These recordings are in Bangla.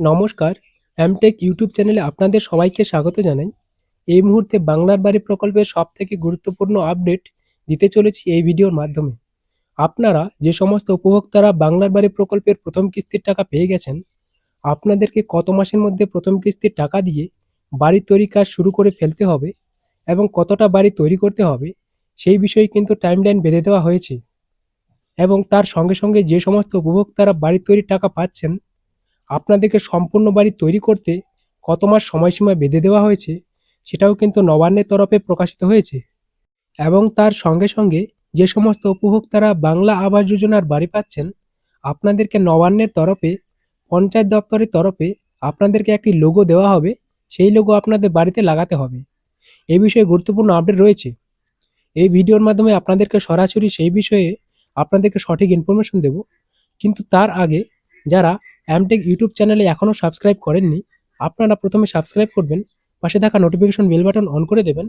নমস্কার অ্যামটেক ইউটিউব চ্যানেলে আপনাদের সবাইকে স্বাগত জানাই। এই মুহূর্তে বাংলার বাড়ি প্রকল্পের সব থেকে গুরুত্বপূর্ণ আপডেট দিতে চলেছি এই ভিডিওর মাধ্যমে। আপনারা যে সমস্ত উপভোক্তারা বাংলার বাড়ি প্রকল্পের প্রথম কিস্তির টাকা পেয়ে গেছেন, আপনাদেরকে কত মাসের মধ্যে প্রথম কিস্তির টাকা দিয়ে বাড়ি তৈরি কাজ শুরু করে ফেলতে হবে এবং কতটা বাড়ি তৈরি করতে হবে, সেই বিষয়ে কিন্তু টাইমলাইন বেঁধে দেওয়া হয়েছে। এবং তার সঙ্গে সঙ্গে যে সমস্ত উপভোক্তারা বাড়ি তৈরির টাকা পাচ্ছেন আপনাদেরকে সম্পূর্ণ বাড়ি তৈরি করতে কত মাস সময়সীমা বেঁধে দেওয়া হয়েছে, সেটাও কিন্তু নবান্নের তরফে প্রকাশিত হয়েছে। এবং তার সঙ্গে সঙ্গে যে সমস্ত উপভোক্তারা বাংলা আবাস যোজনার বাড়ি পাচ্ছেন, আপনাদেরকে নবান্নের তরফে, পঞ্চায়েত দপ্তরের তরফে আপনাদেরকে একটি লোগো দেওয়া হবে, সেই লোগো আপনাদের বাড়িতে লাগাতে হবে। এই বিষয়ে গুরুত্বপূর্ণ আপডেট রয়েছে। এই ভিডিওর মাধ্যমে আপনাদেরকে সরাসরি সেই বিষয়ে আপনাদেরকে সঠিক ইনফরমেশন দেব। কিন্তু তার আগে যারা অ্যামটেক ইউটিউব চ্যানেলে এখনও সাবস্ক্রাইব করেননি, আপনারা প্রথমে সাবস্ক্রাইব করবেন, পাশে থাকা নোটিফিকেশন বেল বাটন অন করে দেবেন,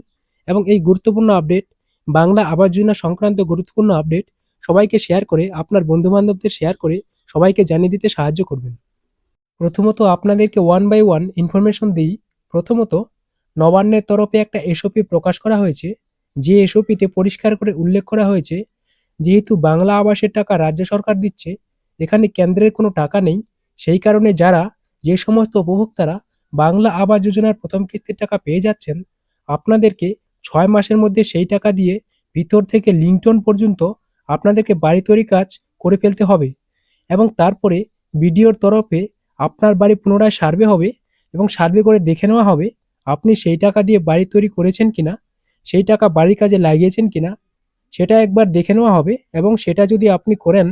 এবং এই গুরুত্বপূর্ণ আপডেট বাংলা আবাস যোজনা সংক্রান্ত গুরুত্বপূর্ণ আপডেট সবাইকে শেয়ার করে, আপনার বন্ধুবান্ধবদের শেয়ার করে, সবাইকে জানিয়ে দিতে সাহায্য করবেন। প্রথমত আপনাদেরকে ওয়ান বাই ওয়ান ইনফরমেশন দিই। প্রথমত, নবান্নের তরফে একটা এসওপি প্রকাশ করা হয়েছে, যে এসওপিতে পরিষ্কার করে উল্লেখ করা হয়েছে, যেহেতু বাংলা আবাসের টাকা রাজ্য সরকার দিচ্ছে, এখানে কেন্দ্রের কোনো টাকা নেই সেই কারণে যারা যে সমস্ত উপভোক্তারা বাংলা আবাস যোজনার প্রথম কিস্তির টাকা পেয়ে যাচ্ছেন, আপনাদেরকে ছয় মাসের মধ্যে সেই টাকা দিয়ে ভিতর থেকে লিঙ্কটন পর্যন্ত আপনাদেরকে বাড়ি তৈরি কাজ করে ফেলতে হবে এবং তারপরে বিডিওর তরফে আপনার বাড়ি পুনরায় সার্ভে হবে এবং সার্ভে করে দেখে নেওয়া হবে আপনি সেই টাকা দিয়ে বাড়ি তৈরি করেছেন কিনা, সেই টাকা বাড়ির কাজে লাগিয়েছেন কিনা, সেটা একবার দেখে নেওয়া হবে এবং সেটা যদি আপনি করেন,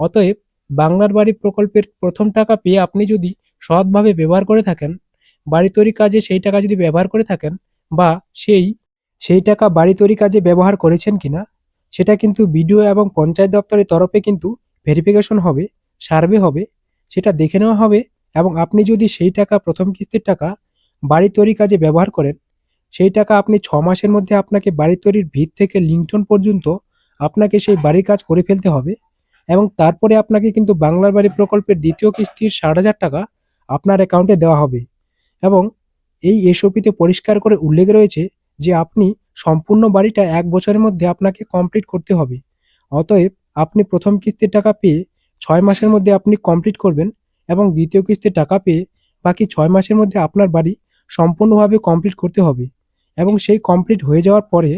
অতএব বাংলার বাড়ি প্রকল্পের প্রথম টাকা পেয়ে আপনি যদি সৎভাবে ব্যবহার করে থাকেন, বাড়ি তৈরি কাজে সেই টাকা যদি ব্যবহার করে থাকেন বা সেই সেই টাকা বাড়ি তৈরি কাজে ব্যবহার করেছেন কিনা, সেটা কিন্তু বিডিও এবং পঞ্চায়েত দপ্তরের তরফে কিন্তু ভেরিফিকেশন হবে সার্ভে হবে, সেটা দেখে নেওয়া হবে এবং আপনি যদি সেই টাকা, প্রথম কিস্তির টাকা বাড়ি তৈরি কাজে ব্যবহার করেন, সেই টাকা আপনি ছ মাসের মধ্যে আপনাকে বাড়ি তৈরির ভিত থেকে লিঙ্কটন পর্যন্ত আপনাকে সেই বাড়ির কাজ করে ফেলতে হবে। এবং তারপরে আপনাকে কিন্তু বাংলার বাড়ি প্রকল্পের দ্বিতীয় কিস্তির ষাট হাজার টাকা আপনার অ্যাকাউন্টে দেওয়া হবে। এবং এই এসওপিতে পরিষ্কার করে উল্লেখ রয়েছে যে আপনি সম্পূর্ণ বাড়িটা এক বছরের মধ্যে আপনাকে কমপ্লিট করতে হবে। অতএব আপনি প্রথম কিস্তির টাকা পেয়ে ছয় মাসের মধ্যে আপনি কমপ্লিট করবেন এবং দ্বিতীয় কিস্তির টাকা পেয়ে বাকি ছয় মাসের মধ্যে আপনার বাড়ি সম্পূর্ণভাবে কমপ্লিট করতে হবে। এবং সেই কমপ্লিট হয়ে যাওয়ার পরে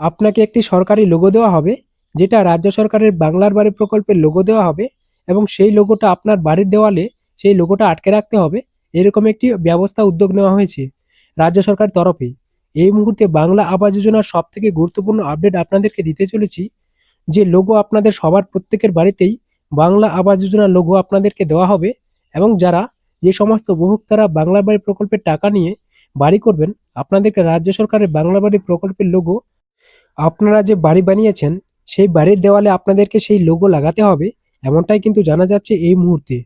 আপনাকে একটি সরকারি লোগো দেওয়া হবে। যেটা রাজ্য সরকারের বাংলার বাড়ি প্রকল্পের লোগো দেওয়া হবে এবং সেই লোগোটা আপনার বাড়ির দেওয়ালে সেই লোগোটা আটকে রাখতে হবে। এরকম একটি ব্যবস্থা উদ্যোগ নেওয়া হয়েছে রাজ্য সরকার তরফে এই মুহূর্তে বাংলা আবাস যোজনার সব থেকে গুরুত্বপূর্ণ আপডেট আপনাদেরকে দিতে চলেছি যে লোগো আপনাদের সবার প্রত্যেকের বাড়িতেই বাংলা আবাস যোজনার লোগো আপনাদেরকে দেওয়া হবে এবং যারা যে সমস্ত উপভোক্তারা বাংলা বাড়ি প্রকল্পের টাকা নিয়ে বাড়ি করবেন, আপনাদেরকে রাজ্য সরকারের বাংলা বাড়ি প্রকল্পের লোগো আপনারা যে বাড়ি বানিয়েছেন সেই বাড়ির দেওয়ালে আপনাদেরকে সেই লোগো লাগাতে হবে, এমনটাই কিন্তু জানা যাচ্ছে এই মুহূর্তে।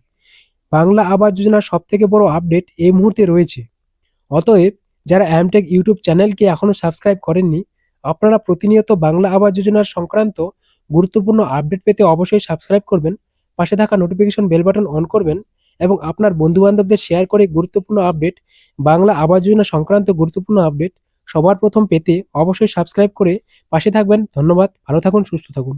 বাংলা আবাস যোজনার সব থেকে বড় আপডেট এই মুহূর্তে রয়েছে। অতএব, যারা অ্যামটেক ইউটিউব চ্যানেলকে এখনও সাবস্ক্রাইব করেননি, আপনারা প্রতিনিয়ত বাংলা আবাস যোজনার সংক্রান্ত গুরুত্বপূর্ণ আপডেট পেতে অবশ্যই সাবস্ক্রাইব করবেন, পাশে থাকা নোটিফিকেশন বেল বাটন অন করবেন এবং আপনার বন্ধুবান্ধবদের শেয়ার করে গুরুত্বপূর্ণ আপডেট বাংলা আবাস যোজনা সংক্রান্ত গুরুত্বপূর্ণ আপডেট সবার প্রথম পেতে অবশ্যই সাবস্ক্রাইব করে পাশে থাকবেন। ধন্যবাদ ভালো থাকুন সুস্থ থাকুন।